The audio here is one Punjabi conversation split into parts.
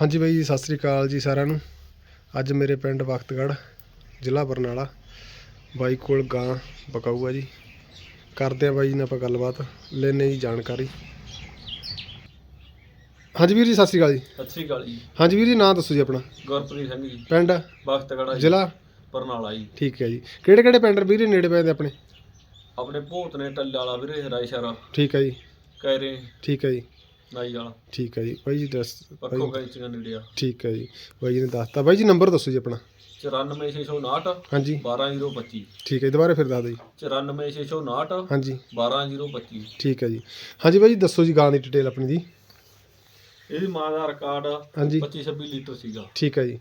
ਹਾਂਜੀ ਬਾਈ ਜੀ ਸਤਿ ਸ੍ਰੀ ਅਕਾਲ ਜੀ ਸਾਰਿਆਂ ਨੂੰ। ਅੱਜ ਮੇਰੇ ਪਿੰਡ ਵਖਤਗੜ੍ਹ ਜ਼ਿਲ੍ਹਾ ਬਰਨਾਲਾ। ਬਾਈ ਕੋਲ ਗਾਂ ਬਕਾਊ ਆ ਜੀ। ਕਰਦੇ ਆ ਬਾਈ ਜੀ ਨਾਲ ਆਪਾਂ ਗੱਲਬਾਤ ਲੈਨੇ ਜੀ ਜਾਣਕਾਰੀ। ਹਾਂਜੀ ਵੀਰ ਜੀ ਸਤਿ ਸ੍ਰੀ ਅਕਾਲ ਜੀ। ਸਤਿ ਸ੍ਰੀ ਅਕਾਲ ਜੀ। ਹਾਂਜੀ ਵੀਰ ਜੀ ਨਾਂ ਦੱਸੋ ਜੀ ਆਪਣਾ। ਗੁਰਪ੍ਰੀਤ ਸਿੰਘ ਜੀ। ਪਿੰਡ? ਬਖਤਗੜਾ ਜੀ। ਜ਼ਿਲ੍ਹਾ? ਬਰਨਾਲਾ ਜੀ। ਠੀਕ ਹੈ ਜੀ। ਕਿਹੜੇ ਕਿਹੜੇ ਪਿੰਡ ਵੀਰ ਜੀ ਨੇੜੇ ਪੈਂਦੇ ਆਪਣੇ? ਆਪਣੇ ਭੂਤ ਨੇ ਟੱਲੇ ਵਾਲਾ ਵੀਰੇ ਰਾਇਸ਼ਾਰਾ ਠੀਕ ਹੈ ਜੀ। ਕੈਰੇ। ਠੀਕ ਹੈ ਜੀ। ਨਾਈ ਵਾਲਾ। ਠੀਕ ਹੈ ਜੀ। ਬਾਈ ਜੀ ਦੱਸ ਪੱਖੋ ਬਾਈ ਕੈਂਚੀਆਂ ਨੇੜੇ ਆ ਠੀਕ ਹੈ ਜੀ। ਬਾਈ ਜੀ ਨੇ ਦੱਸਤਾ। ਬਾਈ ਜੀ ਨੰਬਰ ਦੱਸੋ ਜੀ ਆਪਣਾ। 94659 ਹਾਂਜੀ। 12025 ਠੀਕ ਹੈ ਜੀ ਦੁਬਾਰਾ ਫਿਰ ਦੱਸ ਦਿਓ ਜੀ। 94659 ਹਾਂਜੀ। 12025 ਠੀਕ ਹੈ ਜੀ। ਹਾਂਜੀ ਬਾਈ ਜੀ ਦੱਸੋ ਜੀ ਗਾਂ ਦੀ ਡਿਟੇਲ ਆਪਣੀ ਦੀ। ਇਹਦੀ ਮਾਂ ਦਾ ਰਿਕਾਰਡ ਹਾਂਜੀ। 25 26 ਲੀਟਰ ਸੀਗਾ। ਠੀਕ ਹੈ ਜੀ।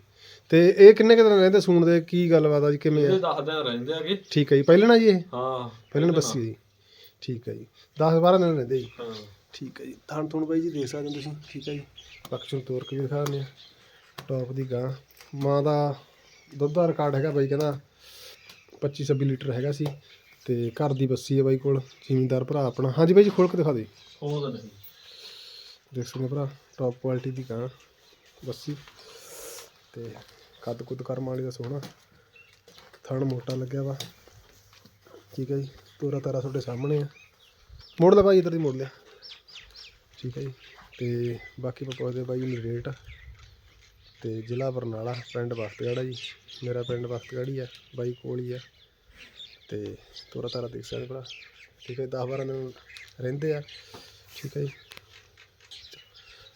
ਤੇ ਇਹ ਕਿੰਨੇ ਕੁ ਦਿਨ ਰਹਿੰਦੇ ਸੂਣ ਦੇ? ਕੀ ਗੱਲਬਾਤ ਆ ਜੀ ਕਿਵੇਂ ਆ? ਦਸ ਦਿਨ ਰਹਿੰਦੇ ਹੈਗੇ। ਠੀਕ ਹੈ ਜੀ। ਪਹਿਲਾਂ ਨਾ ਜੀ ਇਹ? ਹਾਂ ਪਹਿਲਾਂ ਬੱਸੀ ਜੀ ਠੀਕ ਹੈ ਜੀ। 10 12 ਦਿਨ ਰਹਿੰਦੇ ਜੀ। ਹਾਂ। ਠੀਕ ਹੈ ਜੀ। ਥਣ ਥੁਣ ਬਾਈ ਜੀ ਦੇਖ ਸਕਦੇ ਹੋ ਤੁਸੀਂ। ਠੀਕ ਹੈ ਜੀ। ਬਾਕੀ ਨੂੰ ਤੋਰ ਕੇ ਵੀ ਦਿਖਾ ਦਿੰਦੇ ਆ ਟੌਪ ਦੀ ਗਾਂ। ਮਾਂ ਦਾ ਦੁੱਧ ਦਾ ਰਿਕਾਰਡ ਹੈਗਾ ਬਾਈ ਕਹਿੰਦਾ। 25 26 ਲੀਟਰ ਹੈਗਾ ਸੀ। ਤੇ ਘਰ ਦੀ ਬੱਸੀ ਹੈ ਬਾਈ ਕੋਲ। ਜ਼ਿਮੀਂਦਾਰ ਭਰਾ ਆਪਣਾ। ਹਾਂਜੀ ਬਾਈ ਜੀ ਖੋਲ ਕੇ ਦਿਖਾ ਦੇ। ਉਹ ਤਾਂ ਨਹੀਂ। ਦੇਖ ਸਕਦੇ ਭਰਾ ਟੌਪ ਕੁਆਲਿਟੀ ਦੀ ਗਾਂ ਬੱਸੀ। ਤੇ ਕੱਦ ਕੁੱਦ ਕਰਮ ਵਾਲੀ ਦਾ ਸੋਹਣਾ। ਥਣ ਮੋਟਾ ਲੱਗਿਆ ਵਾ। ਠੀਕ ਹੈ ਜੀ। ਤੋਰਾ ਤਾਰਾ ਤੁਹਾਡੇ ਸਾਹਮਣੇ ਆ। ਮੋੜ ਲੈ ਭਾਈ ਇਧਰ ਦੀ ਮੋੜ ਲਿਆ। ਠੀਕ ਹੈ ਜੀ। ਤੇ ਬਾਕੀ ਆਪਾਂ ਪੁੱਛਦੇ ਬਾਈ ਨੂੰ ਰੇਟ ਤੇ ਜ਼ਿਲ੍ਹਾ ਬਰਨਾਲਾ ਪਿੰਡ ਬਖਤਗੜ੍ਹ ਆ ਜੀ। ਮੇਰਾ ਪਿੰਡ ਬਖਤਗੜ੍ਹ ਹੀ ਆ ਬਾਈ ਕੋਲ ਹੀ ਆ। ਤੇ ਤੋਰਾ ਤਾਰਾ ਦੇਖ ਸਕਦੇ ਭਰਾ। ਠੀਕ ਹੈ 10 12 ਦਿਨ ਰਹਿੰਦੇ ਆ। ਠੀਕ ਹੈ ਜੀ।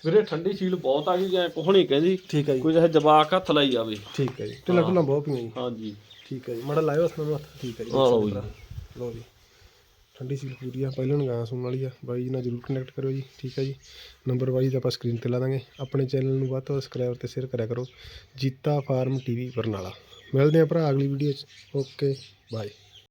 ਵੀਰੇ ਠੰਡੀ ਸੀਲ ਬਹੁਤ ਆ ਗਈ ਜਾਂ ਕੋਹਣੀ ਕਹਿੰਦੀ। ਠੀਕ ਹੈ ਜੀ। ਕੋਈ ਜਿਹੇ ਜਵਾਕ ਹੱਥ ਲਾਈ ਜਾਵੇ। ਠੀਕ ਹੈ ਜੀ। ਢਿੱਲਾ ਢੁੱਲਾ ਬਹੁਤ ਪਈਆਂ ਜੀ। ਹਾਂਜੀ। ਠੀਕ ਹੈ ਜੀ। ਮੜਾ ਲਾਇਓ ਉਸ ਨੂੰ ਹੱਥ ਠੀਕ ਹੈ ਜੀ। ਲਓ ਜੀ। ਲਓ ਜੀ ਠੰਡੀ ਸੀਲ ਪੂਰੀ ਆ, ਪਹਿਲਾਂ ਨੂੰ ਗਾਂ ਸੁਣਨ ਵਾਲੀ ਆ। ਬਾਈ ਜੀ ਨਾਲ ਜਰੂਰ ਕਨੈਕਟ ਕਰਿਓ ਜੀ, ਠੀਕ ਹੈ ਜੀ। ਨੰਬਰ ਬਾਈ ਦਾ ਆਪਾਂ ਸਕਰੀਨ ਤੇ ਲਾ ਦਾਂਗੇ। ਆਪਣੇ ਚੈਨਲ ਨੂੰ ਵੱਧ ਤੋਂ ਵੱਧ ਸਬਸਕ੍ਰਾਈਬ ਤੇ ਸ਼ੇਅਰ ਕਰਿਆ ਕਰੋ। Jeeta farm TV Barnala. ਮਿਲਦੇ ਆ ਭਰਾ ਅਗਲੀ ਵੀਡੀਓ 'ਚ। Okay bye